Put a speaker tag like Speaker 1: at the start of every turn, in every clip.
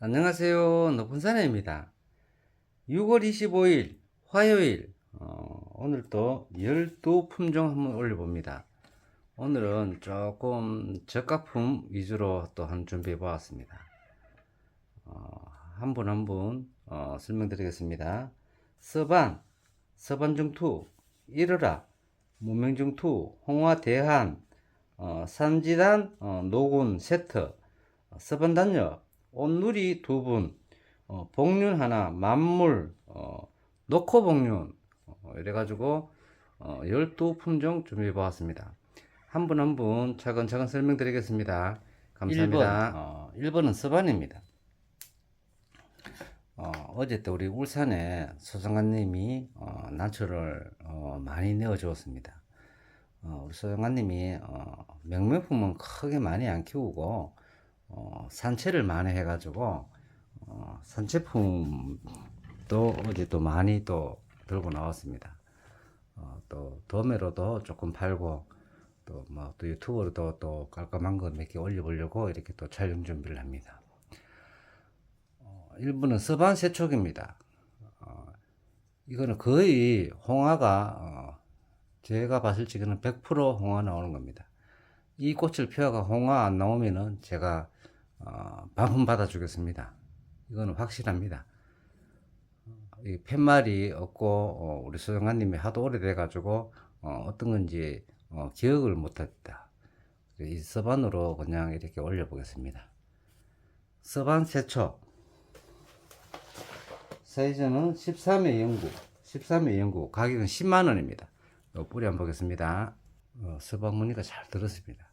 Speaker 1: 안녕하세요. 높은사내입니다. 6월 25일 화요일 어, 오늘 또 12품종 한번 올려봅니다. 오늘은 조금 저가품 위주로 또 한 준비해 보았습니다. 어, 한분 한분 어, 설명드리겠습니다. 서반, 서반중투, 이르라, 무명중투, 홍화대한, 어, 산지단, 어, 노군 세트, 서반단역, 온누리 두 분, 어, 복륜 하나, 만물, 어, 노코복륜, 어, 이래가지고, 어, 12품종 준비해 보았습니다. 한분 한 분 차근차근 설명드리겠습니다. 감사합니다. 1번, 어, 1번은 서반입니다. 어, 어제 또 우리 울산에 소장관님이 어, 난초를 어, 많이 내어주었습니다. 어, 우리 소장관님이 어, 명명품은 크게 많이 안 키우고 어, 산채를 많이 해가지고 어, 산채품도 어제 또 많이 또 들고 나왔습니다. 어, 또 도매로도 조금 팔고 또 뭐 또 유튜브로도 또 깔끔한 거 몇 개 올려보려고 이렇게 또 촬영 준비를 합니다. 어, 일부는 서반 세촉입니다. 어, 이거는 거의 홍화가 어, 제가 봤을 적에는 100% 홍화 나오는 겁니다. 이 꽃을 피워가 홍화 안 나오면은 제가 어, 반품 받아 주겠습니다. 이거는 확실합니다. 이 팻말이 없고 어, 우리 소장관님이 하도 오래돼 가지고 어, 떤 건지 어, 기억을 못합니다. 이 서반으로 그냥 이렇게 올려보겠습니다. 서반 세초 사이즈는 13의 영구 13의 영구 가격은 10만원입니다. 뿌리 한번 보겠습니다. 어, 서반 무늬가 잘 들었습니다.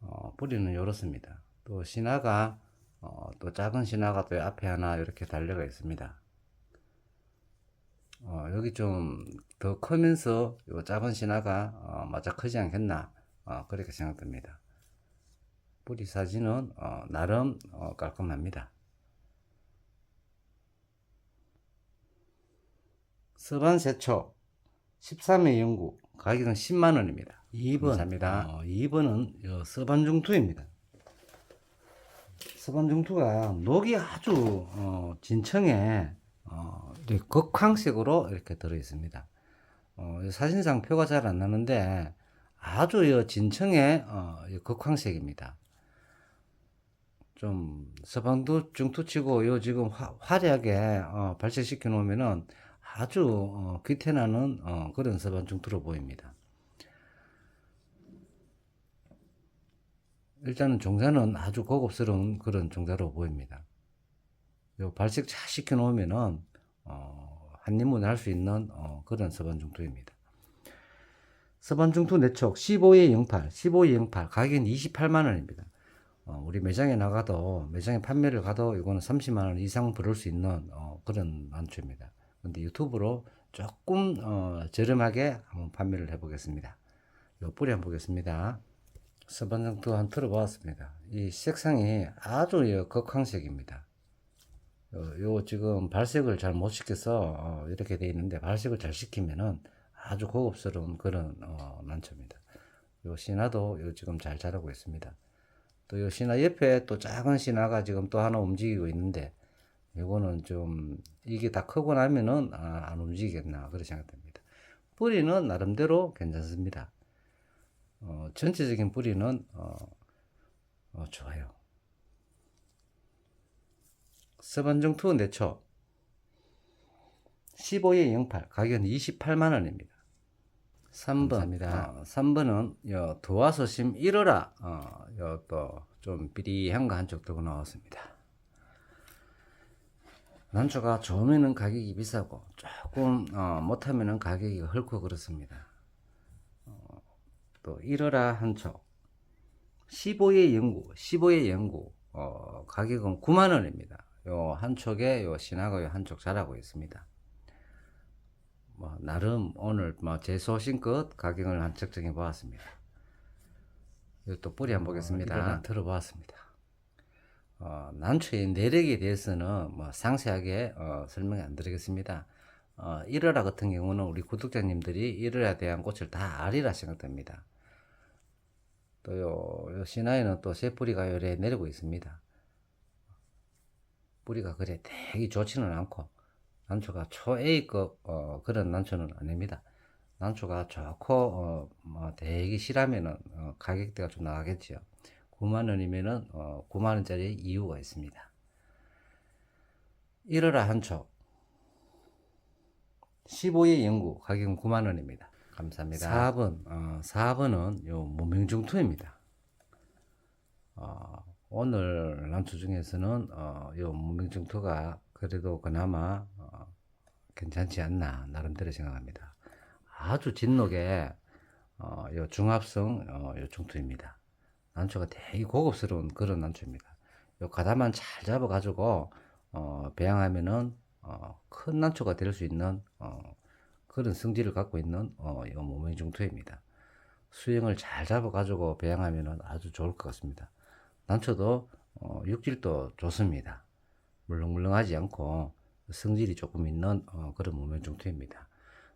Speaker 1: 어, 뿌리는 이렇습니다. 또 신화가 어, 또 작은 신화가 또 앞에 하나 이렇게 달려가 있습니다. 어, 여기 좀 더 크면서 요 작은 신화가 어, 마저 크지 않겠나 어, 그렇게 생각됩니다. 뿌리 사진은 어, 나름 어, 깔끔합니다. 서반 세초 13회 연구 가격은 10만원입니다. 2번 감사합니다. 어, 2번은 서반중투입니다. 서반중투가 녹이 아주 어, 진청에 어, 이렇게 극황색으로 이렇게 들어 있습니다. 어, 사진상 표가 잘 안 나는데 아주 요 진청의 어, 극황색입니다. 좀 서방도 중투치고 요 지금 화, 화려하게 어, 발색시켜 놓으면은 아주 어, 귀태나는 어, 그런 서반 중투로 보입니다. 일단은 종자는 아주 고급스러운 그런 종자로 보입니다. 요 발색 잘 시켜 놓으면은 어, 한 입문에 할 수 있는 어, 그런 서반중투입니다. 서반중투 내촉 15에 08, 15에 08 가격은 28만 원입니다. 어, 우리 매장에 나가도 매장에 판매를 가도 이거는 30만 원 이상 벌을 수 있는 어, 그런 난초입니다. 근데 유튜브로 조금 어, 저렴하게 한번 판매를 해보겠습니다. 요 뿌리 한번 보겠습니다. 서반정도 한 틀어보았습니다. 이 색상이 아주 극황색입니다. 요, 요 지금 발색을 잘 못 시켜서 어, 이렇게 되어 있는데 발색을 잘 시키면은 아주 고급스러운 그런 어, 난초입니다. 요 신화도 요 지금 잘 자라고 있습니다. 또 요 신화 옆에 또 작은 신화가 지금 또 하나 움직이고 있는데 요거는 좀 이게 다 크고 나면은 아, 안 움직이겠나 그렇게 생각됩니다. 뿌리는 나름대로 괜찮습니다. 어, 전체적인 뿌리는 어, 어, 좋아요. 서반정투 내초 15에 08 가격은 28만 원입니다. 3번 어, 3번은 요 도화소심 1호라 어, 요또좀 비리한 거 한쪽 들고 나왔습니다. 난초가 좋으면은 가격이 비싸고 조금 어, 못하면은 가격이 헐고 그렇습니다. 어, 또 1호라 한쪽 15의 연구 15의 연구 어, 가격은 9만 원입니다. 요 한쪽에 요 신화가 요 한쪽 자라고 있습니다. 뭐 나름 오늘 뭐제 소신껏 가격을 한 측정해 보았습니다. 또 뿌리 한번 보겠습니다. 어, 들어보았습니다. 어, 난초의 내력에 대해서는 뭐 상세하게 어, 설명 안 드리겠습니다. 어, 1월화 같은 경우는 우리 구독자님들이 1월화에 대한 꽃을 다 아리라 생각됩니다. 또 요, 요 신화에는 또 새뿌리가 요래 내리고 있습니다. 뿌리가 그래 되게 좋지는 않고 난초가 초 A급 어, 그런 난초는 아닙니다. 난초가 좋고 어, 뭐 되게 실하면은 어, 가격대가 좀 나가겠지요. 9만 원이면은 어, 9만 원짜리 이유가 있습니다. 1월화 한초 15의 연구 가격은 9만 원입니다. 감사합니다. 4번 어, 4번은 요 무명중투입니다. 어, 오늘 난초 중에서는 어, 요 무명중투가 그래도 그나마 어, 괜찮지 않나 나름대로 생각합니다. 아주 진녹의 어, 요 중합성 어, 요 중투입니다. 난초가 되게 고급스러운 그런 난초입니다. 요 가다만 잘 잡아가지고 어, 배양하면은 어, 큰 난초가 될 수 있는 어, 그런 성질을 갖고 있는 어, 요 모명중투입니다. 수영을 잘 잡아가지고 배양하면은 아주 좋을 것 같습니다. 난초도 어, 육질도 좋습니다. 물렁물렁하지 않고 성질이 조금 있는 어, 그런 모명중투입니다.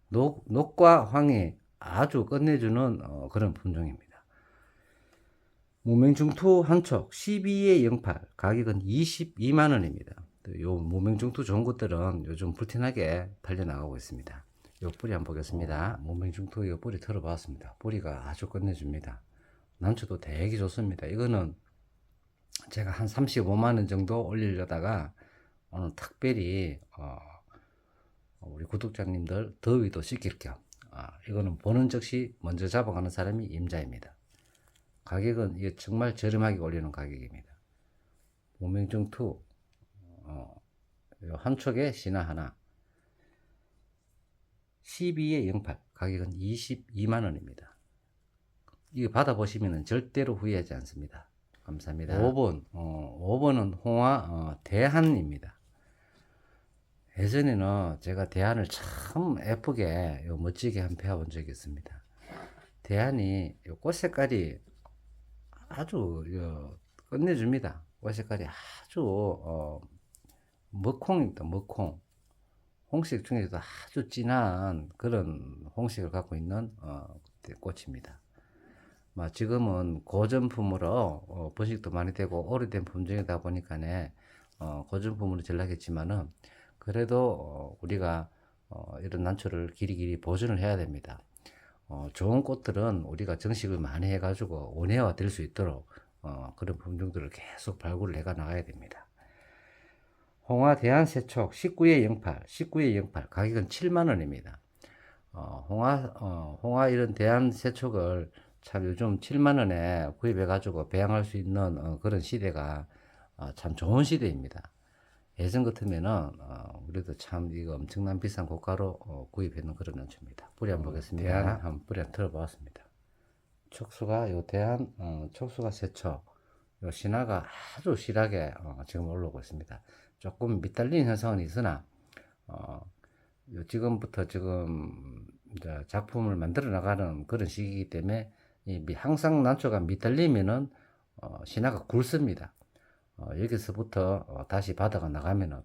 Speaker 1: 녹, 녹과 황이 아주 끝내주는 어, 그런 품종입니다. 무명중투 한촉 12에 08 가격은 22만원입니다. 요 무명중투 좋은 것들은 요즘 불티나게 팔려나가고 있습니다. 요 뿌리 한번 보겠습니다. 요 뿌리 털어봤습니다. 뿌리가 아주 끝내줍니다. 난초도 되게 좋습니다. 이거는 제가 한 35만원 정도 올리려다가 오늘 특별히 어, 우리 구독자님들 더위도 식힐 겸 아, 이거는 보는 즉시 먼저 잡아가는 사람이 임자입니다. 가격은 이게 정말 저렴하게 올리는 가격입니다. 무명중2 어, 요한 촉에 신화 하나 12에 08 가격은 22만원입니다. 이거 받아보시면 절대로 후회하지 않습니다. 감사합니다. 5번, 어, 5번은 홍화 어, 대한입니다. 예전에는 제가 대한을 참 예쁘게 요 멋지게 한 배워본 적이 있습니다. 대한이 요 꽃 색깔이 아주 요 끝내줍니다. 꽃 색깔이 아주 어, 먹콩입니다. 먹콩. 홍색 중에서도 아주 진한 그런 홍색을 갖고 있는 어, 꽃입니다. 뭐 지금은 고전품으로 어, 번식도 많이 되고 오래된 품종이다 보니까네 어, 고전품으로 전락했지만은 그래도 어, 우리가 어, 이런 난초를 길이 길이 보존을 해야 됩니다. 어, 좋은 꽃들은 우리가 정식을 많이 해가지고 원예화 될 수 있도록 어, 그런 품종들을 계속 발굴을 해가 나가야 됩니다. 홍화 대한세촉 19에 08, 19에 08 가격은 7만 원입니다. 어, 홍화 어, 홍화 이런 대한세촉을 참 요즘 7만 원에 구입해 가지고 배양할 수 있는 어, 그런 시대가 어, 참 좋은 시대입니다. 예전 같으면은 어, 우리도 참 이거 엄청난 비싼 고가로 어, 구입했는 그런 연초입니다. 뿌리 한번 보겠습니다. 대한 한번 뿌리 한번 들어보았습니다. 촉수가 요 대한 어, 촉수가 세촉 요 신화가 아주 실하게 어, 지금 올라오고 있습니다. 조금 밑달리는 현상은 있으나 어, 요 지금부터 지금 작품을 만들어 나가는 그런 시기이기 때문에 항상 난초가 밑달리면은 어, 신화가 굵습니다. 어, 여기서부터 어, 다시 바다가 나가면은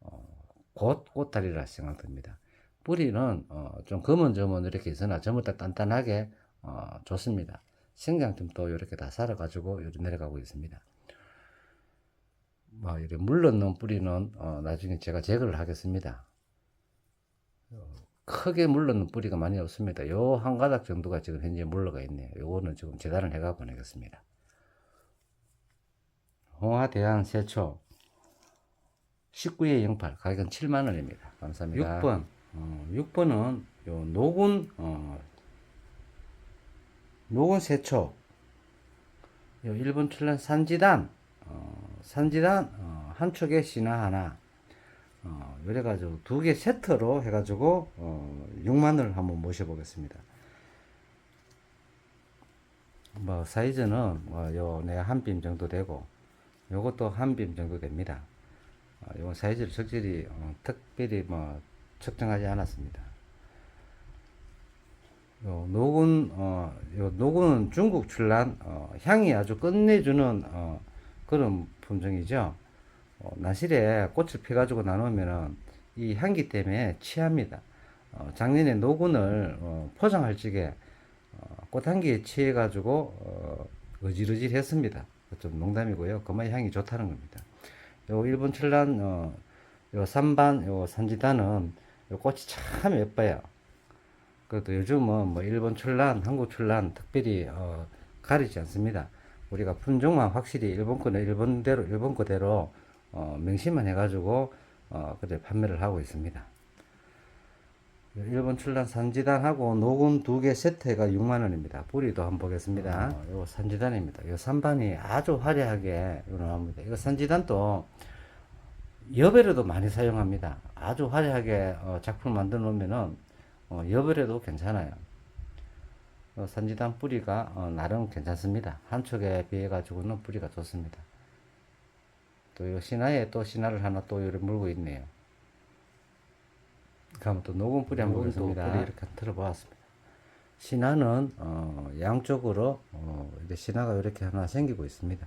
Speaker 1: 어, 곧 꽃다리라 생각됩니다. 뿌리는 어, 좀 거문저문 이렇게 있으나 전부 다 단단하게 어, 좋습니다. 생장점도 이렇게 다 살아가지고 이렇게 내려가고 있습니다. 뭐 이렇게 물 넣는 뿌리는 어, 나중에 제가 제거를 하겠습니다. 어, 크게 물 넣는 뿌리가 많이 없습니다. 요 한 가닥 정도가 지금 현재 물러가 있네요. 요거는 지금 재단을 해가 보내겠습니다. 홍화 대한 세초 19에 08 가격은 7만 원입니다. 감사합니다. 6번 어, 6번은 요 노군 어, 노군 세초 요 일본 출란 산지단 어, 산지단 어, 한 촉에 신화 하나 어, 이래가지고 두 개 세트로 해가지고 어, 6만원을 한번 모셔보겠습니다. 뭐 사이즈는 뭐 요 내가 한 빔 정도 되고 요것도 한 빔 정도 됩니다. 어, 요 사이즈를 적절히 어, 특별히 뭐 측정하지 않았습니다. 요 녹은 어, 요 녹은 중국 출란 어, 향이 아주 끝내주는 어, 그런 품종이죠. 어, 나실에 꽃을 펴가지고 나누면은 이 향기 때문에 취합니다. 어, 작년에 노군을 어, 포장할 적에 어, 꽃향기에 취해가지고 어, 어질어질했습니다. 좀 농담이고요. 그만 향이 좋다는 겁니다. 요 일본 출란 어, 요 산반 요 산지단은 요 꽃이 참 예뻐요. 그래도 요즘은 뭐 일본 출란, 한국 출란 특별히 어, 가리지 않습니다. 우리가 품종만 확실히 일본 거는 일본대로 일본 거대로 어, 명시만 해가지고 어, 그래 판매를 하고 있습니다. 일본 출란 산지단하고 노군 두개 세트가 6만 원입니다. 뿌리도 한번 보겠습니다. 어, 요 산지단입니다. 요 산반이 아주 화려하게 이거 나옵니다. 이거 산지단도 여배로도 많이 사용합니다. 아주 화려하게 어, 작품을 만들어 놓으면은 어, 여배로도 괜찮아요. 어, 산지단 뿌리가 어, 나름 괜찮습니다. 한 촉에 비해 가지고는 뿌리가 좋습니다. 또이 신화에 또 신화를 하나 또 이렇게 물고 있네요. 그럼 또 녹음 뿌리 한번 보겠습니다. 뿌리 이렇게 들어보았습니다. 신화는 어, 양쪽으로 어, 이렇게 신화가 이렇게 하나 생기고 있습니다.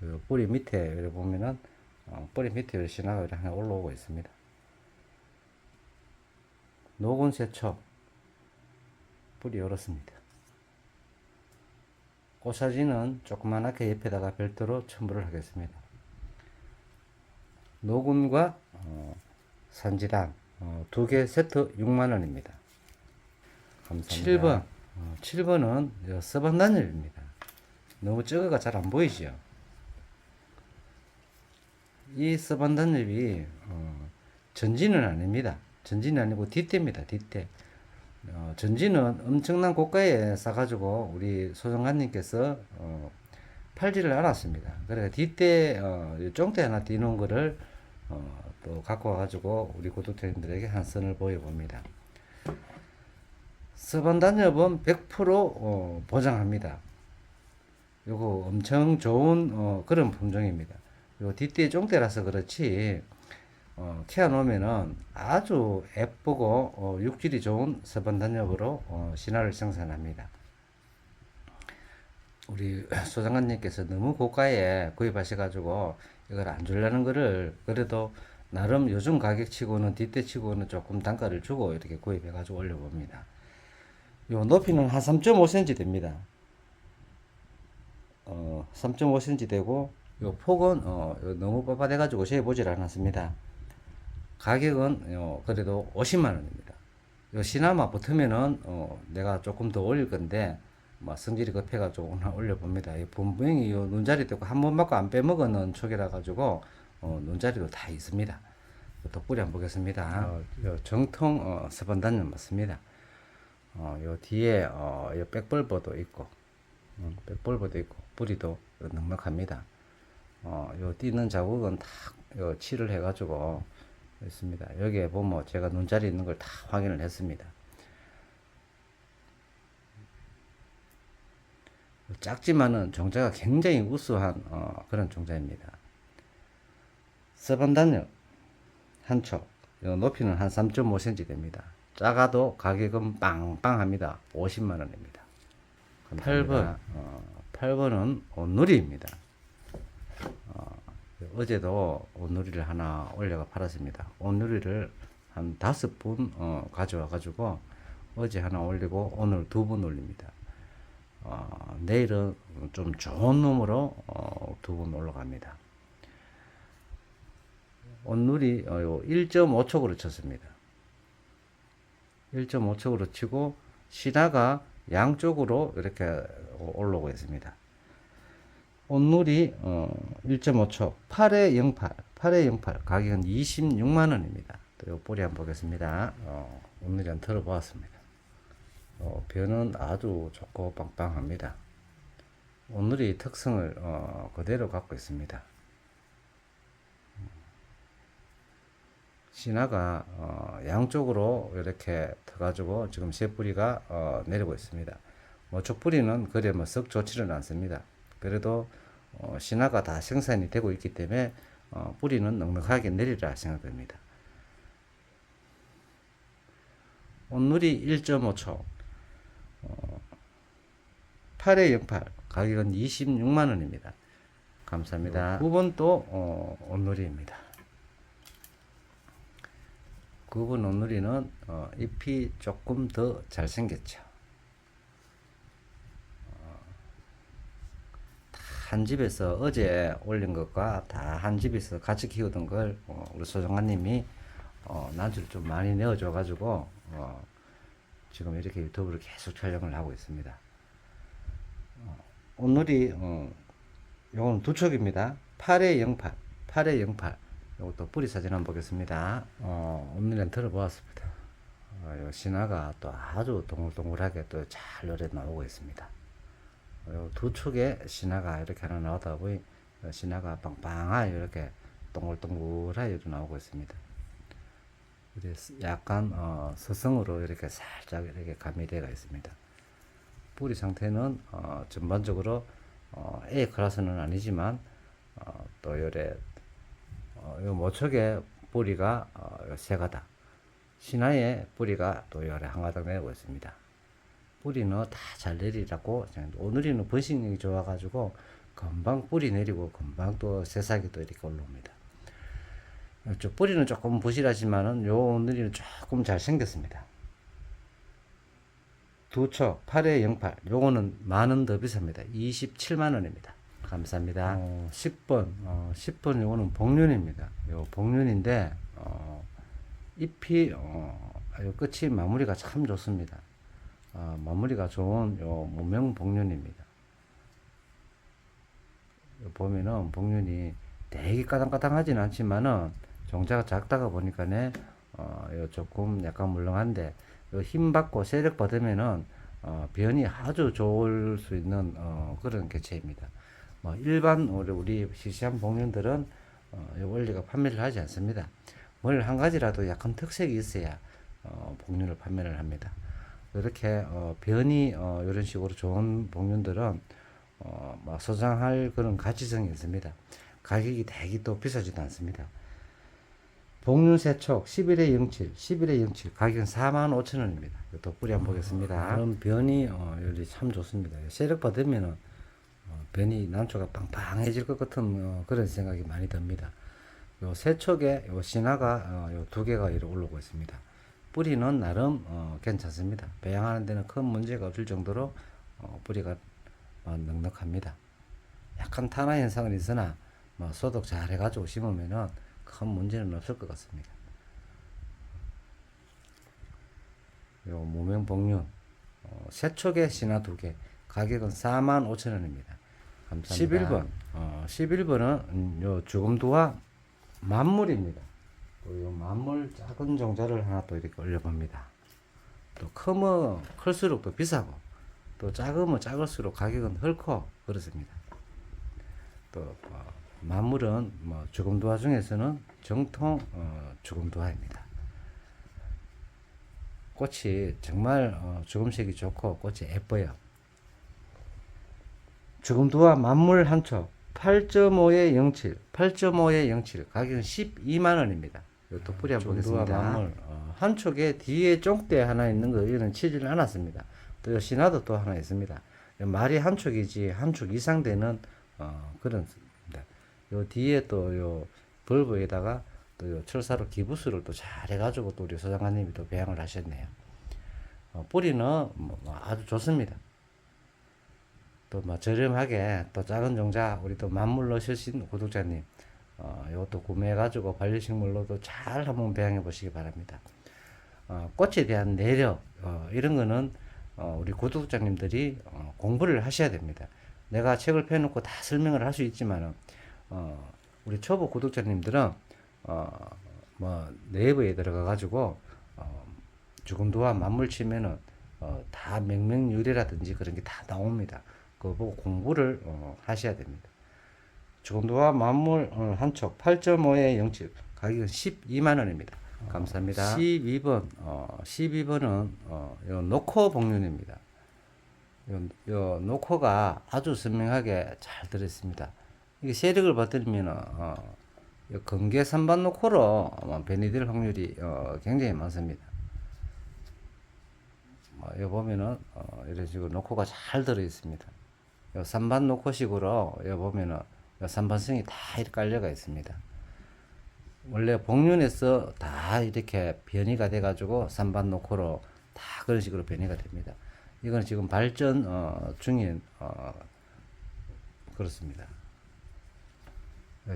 Speaker 1: 그 뿌리 밑에 보면은 어, 뿌리 밑에 신화가 이렇게 하나 올라오고 있습니다. 녹은 세척 뿌리 열었습니다. 꽃사진은 조그만하게 옆에다가 별도로 첨부를 하겠습니다. 노군과 어, 산지단 어, 두개 세트 6만원입니다. 감사합니다. 7번 어, 7번은 서반단엽입니다. 너무 적어가 잘 안 보이죠? 이 서반단엽이 어, 전지는 아닙니다. 전지는 아니고 뒷대입니다. 뒷대. 어, 전지는 엄청난 고가에 싸가지고 우리 소정관님께서 어, 팔지를 않았습니다. 그래 뒷대 어, 쫑대 하나 띄는 거를 어, 또 갖고 와가지고 우리 구독자님들에게 한 선을 보여봅니다. 서반단엽은 100% 어, 보장합니다. 요거 엄청 좋은 어, 그런 품종입니다. 요 뒷대 쫑대라서 그렇지 어, 키워놓으면은 아주 예쁘고 어, 육질이 좋은 서반단엽으로 어, 신화를 생산합니다. 우리 소장관님께서 너무 고가에 구입하셔가지고 이걸 안 주려는 거를 그래도 나름 요즘 가격치고는 뒷대치고는 조금 단가를 주고 이렇게 구입해가지고 올려봅니다. 요 높이는 한 3.5cm 됩니다. 어, 3.5cm 되고 요 폭은 어, 요 너무 빳빳해가지고 재보질 않았습니다. 가격은 어, 그래도 50만 원입니다. 요 시나마 붙으면은 어, 내가 조금 더 올릴 건데 뭐 성질이 급해가지고 오늘 올려 봅니다. 이 분명히 요 눈자리 되고 한 번 맞고 안 빼먹은 촉이라 가지고 어, 눈자리도 다 있습니다. 또 뿌리 한번 보겠습니다. 어, 요 정통 어, 서반단연 맞습니다. 어, 요 뒤에 어, 요 백벌버도 있고 음, 백벌버도 있고 뿌리도 넉넉합니다. 어, 요 뛰는 자국은 다요 칠을 해가지고 있습니다. 여기에 보면 제가 눈자리 있는 걸 다 확인을 했습니다. 작지만은 종자가 굉장히 우수한 어, 그런 종자입니다. 서반단역 한 촉, 요 높이는 한 3.5cm 됩니다. 작아도 가격은 빵빵합니다. 50만 원입니다. 8번, 어, 8번은 온누리입니다. 어, 어제도 온누리를 하나 올려가 팔았습니다. 온누리를 한 다섯 분 어, 가져와 가지고 어제 하나 올리고 오늘 두분 올립니다. 어, 내일은 좀 좋은 놈으로 어, 두분 올라갑니다. 온누리 어, 요 1.5촉으로 쳤습니다. 1.5촉으로 치고 시다가 양쪽으로 이렇게 올라오고 있습니다. 온누리 어, 1.5촉 8에 08 8에 08 가격은 26만 원입니다. 또 뿌리 한번 보겠습니다. 어, 온누리 한 털어보았습니다. 어, 변은 아주 좋고 빵빵합니다. 온누리 특성을 어, 그대로 갖고 있습니다. 신화가 어, 양쪽으로 이렇게 터가지고 지금 새 뿌리가 어, 내리고 있습니다. 뭐 족뿌리는 그래 뭐썩 좋지는 않습니다. 그래도 어, 신화가 다 생산이 되고 있기 때문에 어, 뿌리는 넉넉하게 내리라 생각됩니다. 온누리 1.5초 어, 8에 08 가격은 26만 원입니다. 감사합니다. 9번 또 어, 온누리입니다. 9번 온누리는 어, 잎이 조금 더 잘생겼죠. 어, 다 한 집에서 어제 올린 것과 다 한 집에서 같이 키우던 걸 어, 우리 소장관님이 어, 난초를 좀 많이 내어줘가지고 어, 지금 이렇게 유튜브를 계속 촬영을 하고 있습니다. 어, 오늘이 어, 요건 두 촉입니다. 8에 08, 8에 08. 요것도 뿌리 사진 한번 보겠습니다. 어, 오늘은 들어보았습니다. 어, 요 신화가 또 아주 동글동글하게 또 잘 노래 나오고 있습니다. 어, 요두 촉에 신화가 이렇게 하나 나오다 보니 어, 신화가 빵빵하게 이렇게 동글동글하게 나오고 있습니다. 약간 어, 서성으로 이렇게 살짝 이렇게 가미되어 있습니다. 뿌리 상태는 어, 전반적으로 어, A 클래스는 아니지만 어, 또 요래 어, 요 모척의 뿌리가 어, 요세 가닥 신화의 뿌리가 또 요래 한 가닥 내고 있습니다. 뿌리는 다 잘 내리라고 오늘이는 번식력이 좋아가지고 금방 뿌리 내리고 금방 또 새싹이 또 이렇게 올라옵니다. 저 뿌리는 조금 부실하지만은 요 오늘이는 조금 잘 생겼습니다. 두척 8에 08 요거는 만원 더 비쌉니다. 27만 원입니다. 감사합니다. 어, 10번 어, 10번 요거는 복륜입니다. 요 복륜인데 어, 잎이 어, 요 끝이 마무리가 참 좋습니다. 어, 마무리가 좋은 요 무명 복륜입니다. 요 보면은 복륜이 되게 까당까당하진 않지만은 종자가 작다가 보니까네 어, 요 조금 약간 물렁한데 요힘 받고 세력 받으면은 어, 변이 아주 좋을 수 있는 어, 그런 개체입니다. 뭐 일반 우리 우리 시시한 복륜들은 어, 이 원리가 판매를 하지 않습니다. 뭘 한 가지라도 약간 특색이 있어야 어, 복륜을 판매를 합니다. 이렇게 어, 변이 어, 이런 식으로 좋은 복륜들은 어, 막 소장할 그런 가치성이 있습니다. 가격이 되게 또 비싸지도 않습니다. 복륜 세촉 11에 07, 11에 07 가격은 4만 5천 원입니다. 또 뿌리 한번 보겠습니다. 그런 변이 어, 참 좋습니다. 세력 받으면은 어, 변이 난초가 빵빵해질 것 같은 어, 그런 생각이 많이 듭니다. 요 세촉에 요 신화가 어, 요두 개가 이렇게 올라오고 있습니다. 뿌리는 나름 어, 괜찮습니다. 배양하는 데는 큰 문제가 없을 정도로 어, 뿌리가 어, 넉넉합니다. 약간 탄화 현상은 있으나 뭐 소독 잘 해가지고 심으면은 큰 문제는 없을 것 같습니다. 요 무명 복륜 어, 세촉에 신화 두 개 가격은 4만 5천 원입니다. 감사합니다. 11번 어, 11번은 음, 요 죽음두와 만물입니다. 또요 만물 작은 종자를 하나 또 이렇게 올려봅니다. 또 크면 클수록 또 비싸고 또 작으면 작을수록 가격은 헐고 그렇습니다. 또 어, 만물은 뭐 죽음두화 중에서는 정통 어, 죽음두화입니다. 꽃이 정말 어, 죽음색이 좋고 꽃이 예뻐요. 죽음두화 만물 한촉 8.5에 07, 8.5에 07 가격은 12만 원입니다. 이것도 뿌리 한번 보겠습니다. 만물 어, 한 촉에 뒤에 쫑대 하나 있는 거 이거는 치질 않았습니다. 또 신화도 또 하나 있습니다. 말이 한 촉이지 한촉 이상 되는 어, 그런 요 뒤에 또 요 벌브에다가 또 요 철사로 기부스를 또 잘 해가지고 또 우리 소장관님이 또 배양을 하셨네요. 어, 뿌리는 뭐, 뭐 아주 좋습니다. 또 뭐 저렴하게 또 작은 종자 우리 또 만물 넣으신 구독자님 어, 이것도 구매해가지고 반려식물로도 잘 한번 배양해 보시기 바랍니다. 어, 꽃에 대한 내력 어, 이런 거는 어, 우리 구독자님들이 어, 공부를 하셔야 됩니다. 내가 책을 펴놓고 다 설명을 할 수 있지만은 어, 우리 초보 구독자님들은 어, 뭐 네이버에 들어가 가지고 어, 죽음도와 맞물 치면은 어, 다 명명유래라든지 그런 게 다 나옵니다. 그거 보고 공부를 어, 하셔야 됩니다. 죽음도와 맞물 어, 한촉 8.5에 07 가격은 12만 원입니다. 감사합니다. 12번 어, 12번은 어, 요 노코 복륜입니다. 요, 요 노코가 아주 선명하게 잘 들어있습니다. 이게 세력을 받들면 어, 요 금계 선반 노코로 아마 변이 될 확률이 어, 굉장히 많습니다. 뭐, 여 보면은 어, 이런 식으로 노코가 잘 들어 있습니다. 요 선반 노코식으로 여 보면은 요 선반성이 다 이렇게 깔려가 있습니다. 원래 복륜에서 다 이렇게 변이가 돼가지고 선반 노코로 다 그런 식으로 변이가 됩니다. 이건 지금 발전 어, 중인 어, 그렇습니다.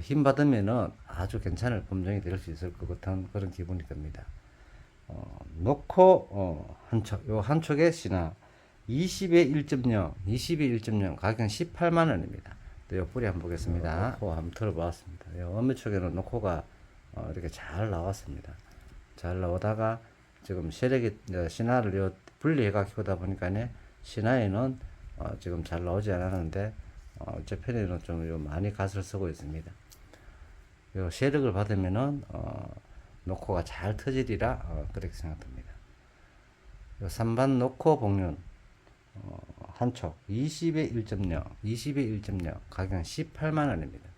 Speaker 1: 힘 받으면은 아주 괜찮을 범종이 될 수 있을 것 같은 그런 기분이 듭니다. 어, 놓고 어, 한 촉, 요한 촉의 시나 20에 1.0, 20에 1.0 가격 18만 원입니다. 또요 뿌리 한번 보겠습니다. 놓고 한번 들어봤습니다. 요 어느 쪽에는 놓고가 어, 이렇게 잘 나왔습니다. 잘 나오다가 지금 세력이 이제 신화를 요 분리해가 키우다 보니까네 신화에는 어, 지금 잘 나오지 않았는데 어, 제 편에는 좀요 많이 갓을 쓰고 있습니다. 요 세력을 받으면은 어, 노코가 잘 터지리라 어, 그렇게 생각됩니다. 요 3반 노코 복륜 어, 한촉 20에 1.0, 20에 1.0 가격 18만 원입니다.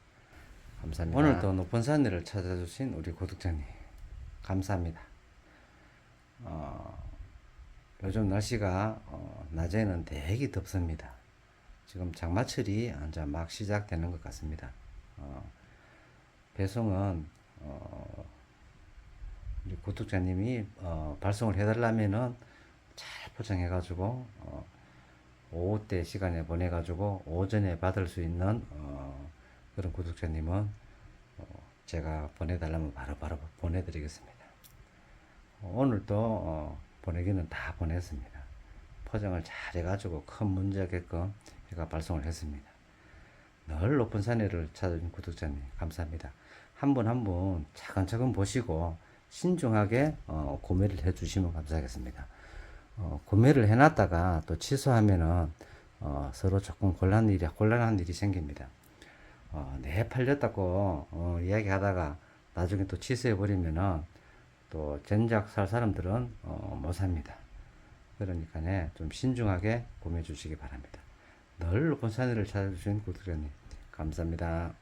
Speaker 1: 감사합니다. 오늘도 높은 산리를 찾아주신 우리 구독자님 감사합니다. 어, 요즘 날씨가 어, 낮에는 되게 덥습니다. 지금 장마철이 이제 막 시작되는 것 같습니다. 어, 배송은 어, 우리 구독자님이 어, 발송을 해달라면은 잘 포장해가지고 어, 오후 때 시간에 보내가지고 오전에 받을 수 있는 어, 그런 구독자님은 어, 제가 보내달라면 바로바로 보내드리겠습니다. 어, 오늘도 어, 보내기는 다 보냈습니다. 포장을 잘 해가지고 큰 문제 없게끔 제가 발송을 했습니다. 늘 높은 산에를 찾아준 구독자님 감사합니다. 한분 한 분 차근차근 보시고 신중하게 어, 구매를 해주시면 감사하겠습니다. 어, 구매를 해놨다가 또 취소하면은 어, 서로 조금 곤란 일이 곤란한 일이 생깁니다. 어, 내 팔렸다고 어, 이야기하다가 나중에 또 취소해 버리면은 또 전작 살 사람들은 어, 못 삽니다. 그러니까 네 좀 신중하게 구매해 주시기 바랍니다. 늘 높은 산을 찾아주신 구독자님 감사합니다.